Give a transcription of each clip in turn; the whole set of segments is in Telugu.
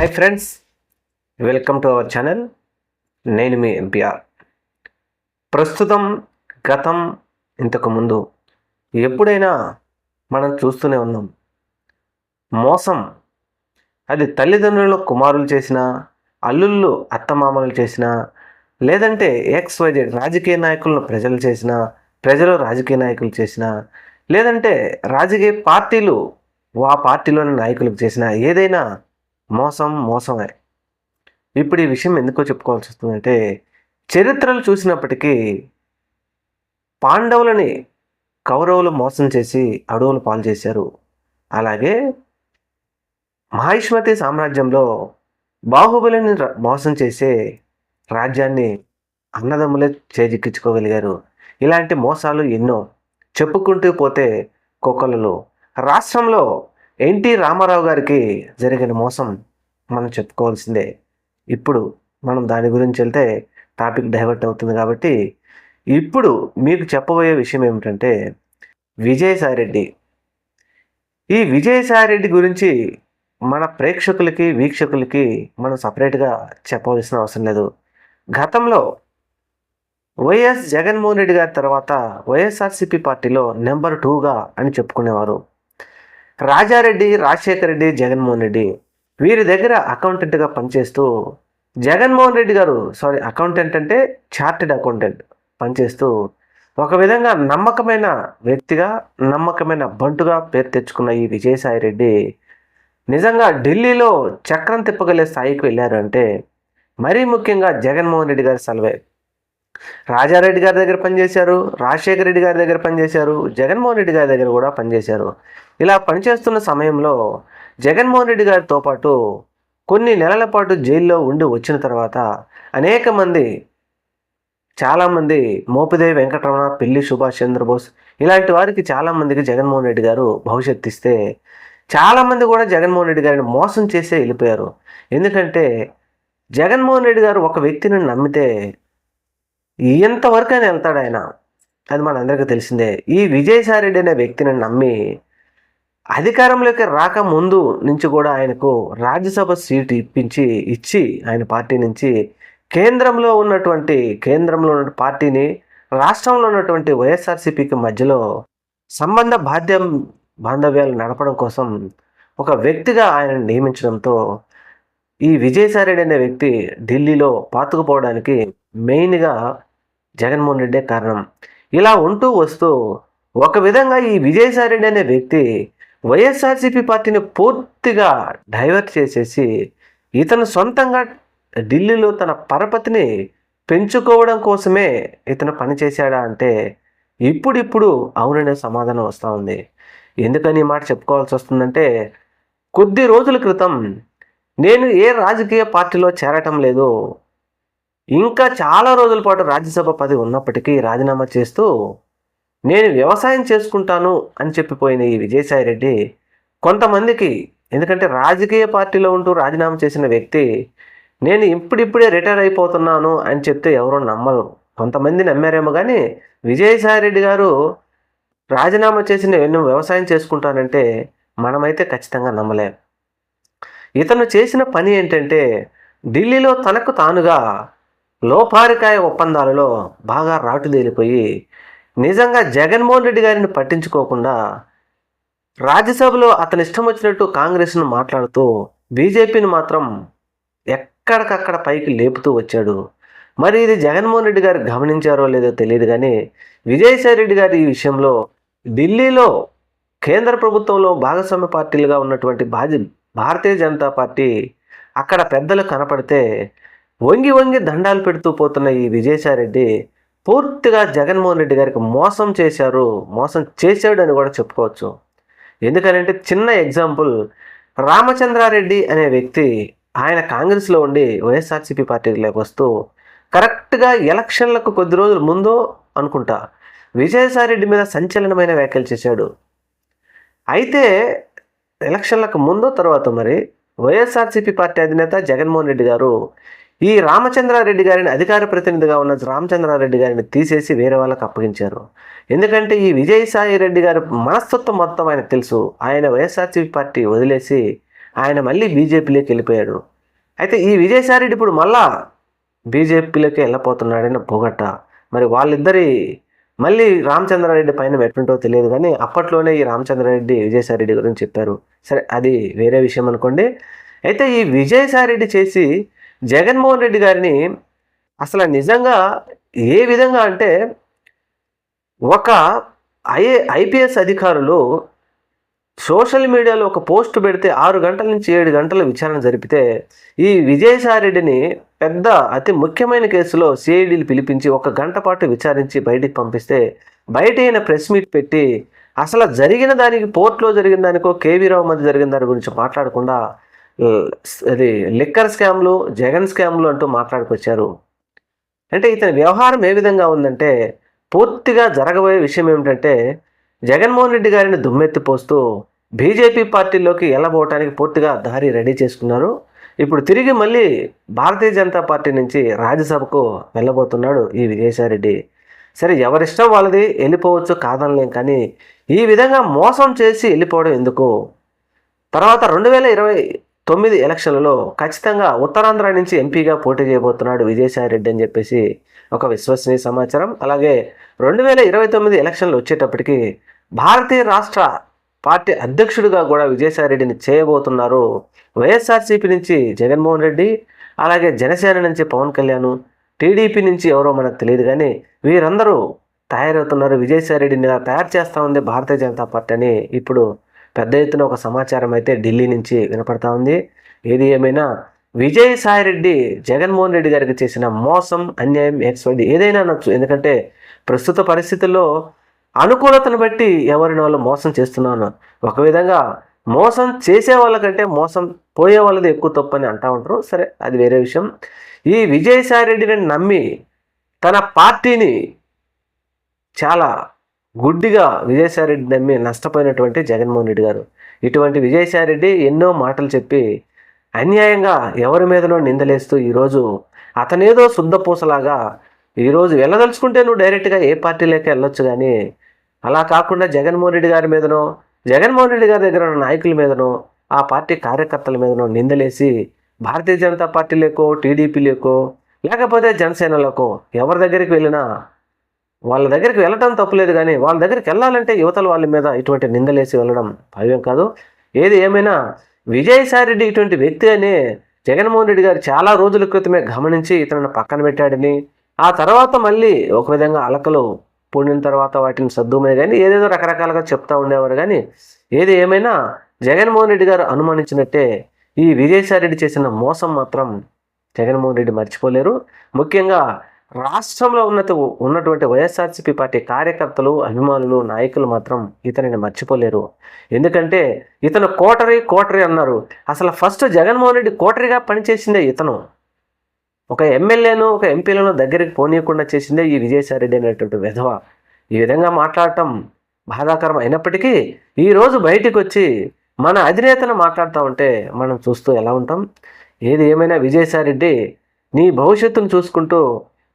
Hi friends welcome to our channel నేను మీ ఎంపీఆర్ ప్రస్తుతం గతం ఇంతకుముందు ఎప్పుడైనా మనం చూస్తూనే ఉన్నాం. మోసం అది తల్లిదండ్రులు కుమారులు చేసిన అల్లుళ్ళు అత్తమామలు చేసిన లేదంటే ఎక్స్ వైజెడ్ రాజకీయ నాయకులను ప్రజలు చేసిన ప్రజలు రాజకీయ నాయకులు చేసిన లేదంటే రాజకీయ పార్టీలు ఆ పార్టీలోని నాయకులకు చేసిన ఏదైనా మోసం మోసమే. ఇప్పుడు ఈ విషయం ఎందుకో చెప్పుకోవాల్సి వస్తుందంటే చరిత్రలు చూసినప్పటికీ పాండవులని కౌరవులు మోసం చేసి అడవులు పాలు చేశారు. అలాగే మహిష్మతి సామ్రాజ్యంలో బాహుబలిని మోసం చేసే రాజ్యాన్ని అన్నదమ్ములే చేజిక్కించుకోగలిగారు. ఇలాంటి మోసాలు ఎన్నో చెప్పుకుంటూ పోతే కుక్కలలో రాష్ట్రంలో ఎన్టీ రామారావు గారికి జరిగిన మోసం మనం చెప్పుకోవాల్సిందే. ఇప్పుడు మనం దాని గురించి వెళ్తే టాపిక్ డైవర్ట్ అవుతుంది కాబట్టి ఇప్పుడు మీకు చెప్పబోయే విషయం ఏమిటంటే విజయసాయిరెడ్డి. ఈ విజయసాయిరెడ్డి గురించి మన ప్రేక్షకులకి వీక్షకులకి మనం సపరేట్గా చెప్పవలసిన అవసరం లేదు. గతంలో వైఎస్ జగన్మోహన్ రెడ్డి గారి తర్వాత వైఎస్ఆర్సీపీ పార్టీలో నెంబర్ టూగా అని చెప్పుకునేవారు. రాజారెడ్డి రాజశేఖర రెడ్డి జగన్మోహన్ రెడ్డి వీరి దగ్గర అకౌంటెంట్గా పనిచేస్తూ జగన్మోహన్ రెడ్డి గారు సారీ అకౌంటెంట్ అంటే చార్టెడ్ అకౌంటెంట్ పనిచేస్తూ ఒక విధంగా నమ్మకమైన వ్యక్తిగా నమ్మకమైన బంటుగా పేరు తెచ్చుకున్న ఈ విజయసాయి రెడ్డి నిజంగా ఢిల్లీలో చక్రం తిప్పగలే స్థాయికి వెళ్ళారంటే మరీ ముఖ్యంగా జగన్మోహన్ రెడ్డి గారి సలవే. రాజారెడ్డి గారి దగ్గర పనిచేశారు రాజశేఖర రెడ్డి గారి దగ్గర పనిచేశారు జగన్మోహన్ రెడ్డి గారి దగ్గర కూడా పనిచేశారు. ఇలా పనిచేస్తున్న సమయంలో జగన్మోహన్ రెడ్డి గారితో పాటు కొన్ని నెలల పాటు జైల్లో ఉండి వచ్చిన తర్వాత అనేక మంది చాలామంది మోపిదేవి వెంకటరమణ పిల్లి సుభాష్ చంద్రబోస్ ఇలాంటి వారికి చాలామందికి జగన్మోహన్ రెడ్డి గారు భవిష్యత్తు ఇస్తే చాలామంది కూడా జగన్మోహన్ రెడ్డి గారిని మోసం చేసే వెళ్ళిపోయారు. ఎందుకంటే జగన్మోహన్ రెడ్డి గారు ఒక వ్యక్తిని నమ్మితే ఎంతవరకు ఆయన వెళ్తాడు ఆయన అది మనందరికీ తెలిసిందే. ఈ విజయసాయి రెడ్డి అనే వ్యక్తిని నమ్మి అధికారంలోకి రాక ముందు నుంచి కూడా ఆయనకు రాజ్యసభ సీటు ఇప్పించి ఇచ్చి ఆయన పార్టీ నుంచి కేంద్రంలో ఉన్నటువంటి కేంద్రంలో ఉన్న పార్టీని రాష్ట్రంలో ఉన్నటువంటి వైఎస్ఆర్సీపీకి మధ్యలో సంబంధ బాధ్యం బాంధవ్యాలు నడపడం కోసం ఒక వ్యక్తిగా ఆయన నియమించడంతో ఈ విజయసాయిరెడ్డి అనే వ్యక్తి ఢిల్లీలో పాతుకుపోవడానికి మెయిన్గా జగన్మోహన్ రెడ్డే కారణం. ఇలా ఉంటూ వస్తూ ఒక విధంగా ఈ విజయసాయిరెడ్డి అనే వ్యక్తి వైఎస్ఆర్సీపీ పార్టీని పూర్తిగా డైవర్ట్ చేసేసి ఇతను సొంతంగా ఢిల్లీలో తన పరపతిని పెంచుకోవడం కోసమే ఇతను పనిచేశాడా అంటే ఇప్పుడిప్పుడు అవుననే సమాధానం వస్తూ ఉంది. ఎందుకని మాట చెప్పుకోవాల్సి వస్తుందంటే కొద్ది రోజుల క్రితం నేను ఏ రాజకీయ పార్టీలో చేరటం లేదు ఇంకా చాలా రోజుల పాటు రాజ్యసభ పదవి ఉన్నప్పటికీ రాజీనామా చేస్తూ నేను వ్యవసాయం చేసుకుంటాను అని చెప్పిపోయిన ఈ విజయసాయి రెడ్డి కొంతమందికి ఎందుకంటే రాజకీయ పార్టీలో ఉంటూ రాజీనామా చేసిన వ్యక్తి నేను ఇప్పుడిప్పుడే రిటైర్ అయిపోతున్నాను అని చెప్తే ఎవరో నమ్మరు. కొంతమంది నమ్మారేమో కానీ విజయసాయి రెడ్డి గారు రాజీనామా చేసి నేను వ్యవసాయం చేసుకుంటానంటే మనమైతే ఖచ్చితంగా నమ్మలేం. ఇతను చేసిన పని ఏంటంటే ఢిల్లీలో తనకు తానుగా లోపారికాయ ఒప్పందాలలో బాగా రాటుదేలిపోయి నిజంగా జగన్మోహన్ రెడ్డి గారిని పట్టించుకోకుండా రాజ్యసభలో అతని ఇష్టం వచ్చినట్టు కాంగ్రెస్ను మాట్లాడుతూ బీజేపీని మాత్రం ఎక్కడికక్కడ పైకి లేపుతూ వచ్చాడు. మరి ఇది జగన్మోహన్ రెడ్డి గారు గమనించారో లేదో తెలియదు కానీ విజయసాయి రెడ్డి గారు ఈ విషయంలో ఢిల్లీలో కేంద్ర ప్రభుత్వంలో భాగస్వామ్య పార్టీలుగా ఉన్నటువంటి భాజ భారతీయ జనతా పార్టీ అక్కడ పెద్దలు కనపడితే వంగి వంగి దండాలు పెడుతూ పోతున్న ఈ విజయసాయిరెడ్డి పూర్తిగా జగన్మోహన్ రెడ్డి గారికి మోసం చేశారు మోసం చేశాడు అని కూడా చెప్పుకోవచ్చు. ఎందుకనంటే చిన్న ఎగ్జాంపుల్ రామచంద్రారెడ్డి అనే వ్యక్తి ఆయన కాంగ్రెస్లో ఉండి వైఎస్ఆర్సీపీ పార్టీలోకి వస్తూ కరెక్ట్గా ఎలక్షన్లకు కొద్ది రోజుల ముందో అనుకుంటా విజయసాయిరెడ్డి మీద సంచలనమైన వ్యాఖ్యలు చేశాడు. అయితే ఎలక్షన్లకు ముందో తర్వాత మరి వైఎస్ఆర్సీపీ పార్టీ అధినేత జగన్మోహన్ రెడ్డి గారు ఈ రామచంద్రారెడ్డి గారిని అధికార ప్రతినిధిగా ఉన్న రామచంద్రారెడ్డి గారిని తీసేసి వేరే వాళ్ళకి అప్పగించారు. ఎందుకంటే ఈ విజయసాయి రెడ్డి గారి మనస్తత్వం మొత్తం ఆయన తెలుసు. ఆయన వైఎస్ఆర్సీపీ పార్టీ వదిలేసి ఆయన మళ్ళీ బీజేపీలోకి వెళ్ళిపోయాడు. అయితే ఈ విజయసాయి రెడ్డి ఇప్పుడు మళ్ళా బీజేపీలోకి వెళ్ళిపోతున్నాడని పొగట్ట మరి వాళ్ళిద్దరి మళ్ళీ రామచంద్రారెడ్డి పైన ఎట్లుంటో తెలియదు కానీ అప్పట్లోనే ఈ రామచంద్రారెడ్డి విజయసాయి రెడ్డి గురించి చెప్పారు. సరే అది వేరే విషయం అనుకోండి. అయితే ఈ విజయసాయి రెడ్డి చేసి జగన్మోహన్ రెడ్డి గారిని అసలు నిజంగా ఏ విధంగా అంటే ఒక ఐ ఐపీఎస్ అధికారులు సోషల్ మీడియాలో ఒక పోస్ట్ పెడితే ఆరు గంటల నుంచి ఏడు గంటల విచారణ జరిపితే ఈ విజయసాయిరెడ్డిని పెద్ద అతి ముఖ్యమైన కేసులో సిఐడిలు పిలిపించి ఒక గంట పాటు విచారించి బయటికి పంపిస్తే బయట అయిన ప్రెస్ మీట్ పెట్టి అసలు జరిగిన దానికి పోర్ట్లో జరిగిన దానికో కేవీరావు మధ్య జరిగిన దాని గురించి మాట్లాడకుండా అది లిక్కర్ స్కామ్లు జగన్ స్కామ్లు అంటూ మాట్లాడుకొచ్చారు. అంటే ఇతని వ్యవహారం ఏ విధంగా ఉందంటే పూర్తిగా జరగబోయే విషయం ఏమిటంటే జగన్మోహన్ రెడ్డి గారిని దుమ్మెత్తిపోస్తూ బీజేపీ పార్టీలోకి వెళ్ళబోవటానికి పూర్తిగా దారి రెడీ చేసుకున్నారు. ఇప్పుడు తిరిగి మళ్ళీ భారతీయ జనతా పార్టీ నుంచి రాజ్యసభకు వెళ్ళబోతున్నాడు ఈ విజయసాయిరెడ్డి. సరే ఎవరిష్టం వాళ్ళది వెళ్ళిపోవచ్చు కాదనలేం కానీ ఈ విధంగా మోసం చేసి వెళ్ళిపోవడం ఎందుకు? తర్వాత రెండు వేల ఇరవై తొమ్మిది ఎలక్షన్లలో ఖచ్చితంగా ఉత్తరాంధ్ర నుంచి ఎంపీగా పోటీ చేయబోతున్నాడు విజయసాయిరెడ్డి అని చెప్పేసి ఒక విశ్వసనీయ సమాచారం. అలాగే రెండు వేల ఇరవై తొమ్మిది ఎలక్షన్లు వచ్చేటప్పటికి భారతీయ రాష్ట్ర పార్టీ అధ్యక్షుడిగా కూడా విజయసాయిరెడ్డిని చేయబోతున్నారు వైఎస్ఆర్సీపీ నుంచి జగన్మోహన్ రెడ్డి అలాగే జనసేన నుంచి పవన్ కళ్యాణ్ టీడీపీ నుంచి ఎవరో మనకు తెలియదు కానీ వీరందరూ తయారవుతున్నారు. విజయసాయిరెడ్డిని ఇలా తయారు చేస్తూ ఉంది భారతీయ జనతా పార్టీ అని ఇప్పుడు పెద్ద ఎత్తున ఒక సమాచారం అయితే ఢిల్లీ నుంచి వినపడతా ఉంది. ఏది ఏమైనా విజయసాయిరెడ్డి జగన్మోహన్ రెడ్డి గారికి చేసిన మోసం అన్యాయం ఎక్స్వైడి ఏదైనా అనొచ్చు. ఎందుకంటే ప్రస్తుత పరిస్థితుల్లో అనుకూలతను బట్టి ఎవరిని వాళ్ళు మోసం చేస్తున్నాను ఒక విధంగా మోసం చేసే వాళ్ళకంటే మోసం పోయే వాళ్ళది ఎక్కువ తప్పు అని అంటూ ఉంటారు. సరే అది వేరే విషయం. ఈ విజయసాయి రెడ్డిని నమ్మి తన పార్టీని చాలా గుడ్డిగా విజయసాయిరెడ్డి నమ్మి నష్టపోయినటువంటి జగన్మోహన్ రెడ్డి గారు. ఇటువంటి విజయసాయిరెడ్డి ఎన్నో మాటలు చెప్పి అన్యాయంగా ఎవరి మీదనో నిందలేస్తూ ఈరోజు అతనేదో శుద్ధపూసలాగా ఈరోజు వెళ్ళదలుచుకుంటే నువ్వు డైరెక్ట్గా ఏ పార్టీలోకి వెళ్ళొచ్చు కానీ అలా కాకుండా జగన్మోహన్ రెడ్డి గారి మీదనో జగన్మోహన్ రెడ్డి గారి దగ్గర ఉన్న నాయకుల మీదనో ఆ పార్టీ కార్యకర్తల మీదనో నిందలేసి భారతీయ జనతా పార్టీలేకో టీడీపీలేకో లేకపోతే జనసేనలకో ఎవరి దగ్గరికి వెళ్ళినా వాళ్ళ దగ్గరికి వెళ్ళడం తప్పులేదు కానీ వాళ్ళ దగ్గరికి వెళ్ళాలంటే యువతల వాళ్ళ మీద ఇటువంటి నిందలేసి వెళ్ళడం భావ్యం కాదు. ఏది ఏమైనా విజయసాయి రెడ్డి ఇటువంటి వ్యక్తి అని జగన్మోహన్ రెడ్డి గారు చాలా రోజుల క్రితమే గమనించి ఇతను పక్కన పెట్టాడని ఆ తర్వాత మళ్ళీ ఒక విధంగా అలకలు పూడిన తర్వాత వాటిని సర్దుమే కానీ ఏదేదో రకరకాలుగా చెప్తా ఉండేవారు కానీ ఏది ఏమైనా జగన్మోహన్ రెడ్డి గారు అనుమానించినట్టే ఈ విజయసాయి రెడ్డి చేసిన మోసం మాత్రం జగన్మోహన్ రెడ్డి మర్చిపోలేరు. ముఖ్యంగా రాష్ట్రంలో ఉన్నత ఉన్నటువంటి వైఎస్ఆర్సీపీ పార్టీ కార్యకర్తలు అభిమానులు నాయకులు మాత్రం ఇతనిని మర్చిపోలేరు. ఎందుకంటే ఇతను కోటరీ కోటరీ అన్నారు. అసలు ఫస్ట్ జగన్మోహన్ రెడ్డి కోటరీగా పనిచేసిందే ఇతను. ఒక ఎమ్మెల్యేను ఒక ఎంపీలను దగ్గరికి పోనీయకుండా చేసిందే ఈ విజయసాయిరెడ్డి అనేటువంటి విధవ. ఈ విధంగా మాట్లాడటం బాధాకరం అయినప్పటికీ ఈరోజు బయటికి వచ్చి మన అధినేతను మాట్లాడుతూ ఉంటే మనం చూస్తూ ఎలా ఉంటాం? ఏది ఏమైనా విజయసాయిరెడ్డి నీ భవిష్యత్తును చూసుకుంటూ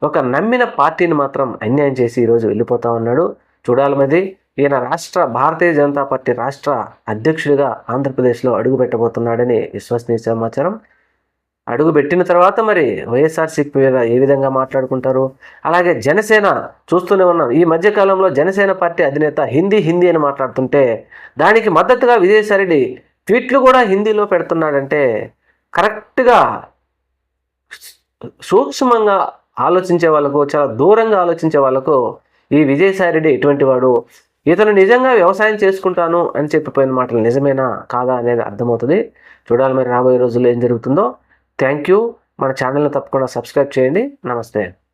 ఒక నమ్మిన పార్టీని మాత్రం అన్యాయం చేసి ఈరోజు వెళ్ళిపోతా ఉన్నాడు. చూడాలమది ఈయన రాష్ట్ర భారతీయ జనతా పార్టీ రాష్ట్ర అధ్యక్షుడిగా ఆంధ్రప్రదేశ్లో అడుగు పెట్టబోతున్నాడని విశ్వసనీయ సమాచారం. అడుగు పెట్టిన తర్వాత మరి వైఎస్ఆర్సీపీ మీద ఏ విధంగా మాట్లాడుకుంటారు? అలాగే జనసేన చూస్తూనే ఉన్నాం. ఈ మధ్యకాలంలో జనసేన పార్టీ అధినేత హిందీ హిందీ అని మాట్లాడుతుంటే దానికి మద్దతుగా విజయసాయిరెడ్డి ట్వీట్లు కూడా హిందీలో పెడుతున్నాడంటే కరెక్ట్గా సూక్ష్మంగా ఆలోచించే వాళ్ళకు చాలా దూరంగా ఆలోచించే వాళ్ళకు ఈ విజయసాయిరెడ్డి ఎటువంటి వాడు ఇతను నిజంగా వ్యవసాయం చేసుకుంటాను అని చెప్పిపోయిన మాటలు నిజమేనా కాదా అనేది అర్థమవుతుంది. చూడాలి మరి రాబోయే రోజుల్లో ఏం జరుగుతుందో. థ్యాంక్ యూ మన ఛానల్ని తప్పకుండా సబ్స్క్రైబ్ చేయండి. నమస్తే.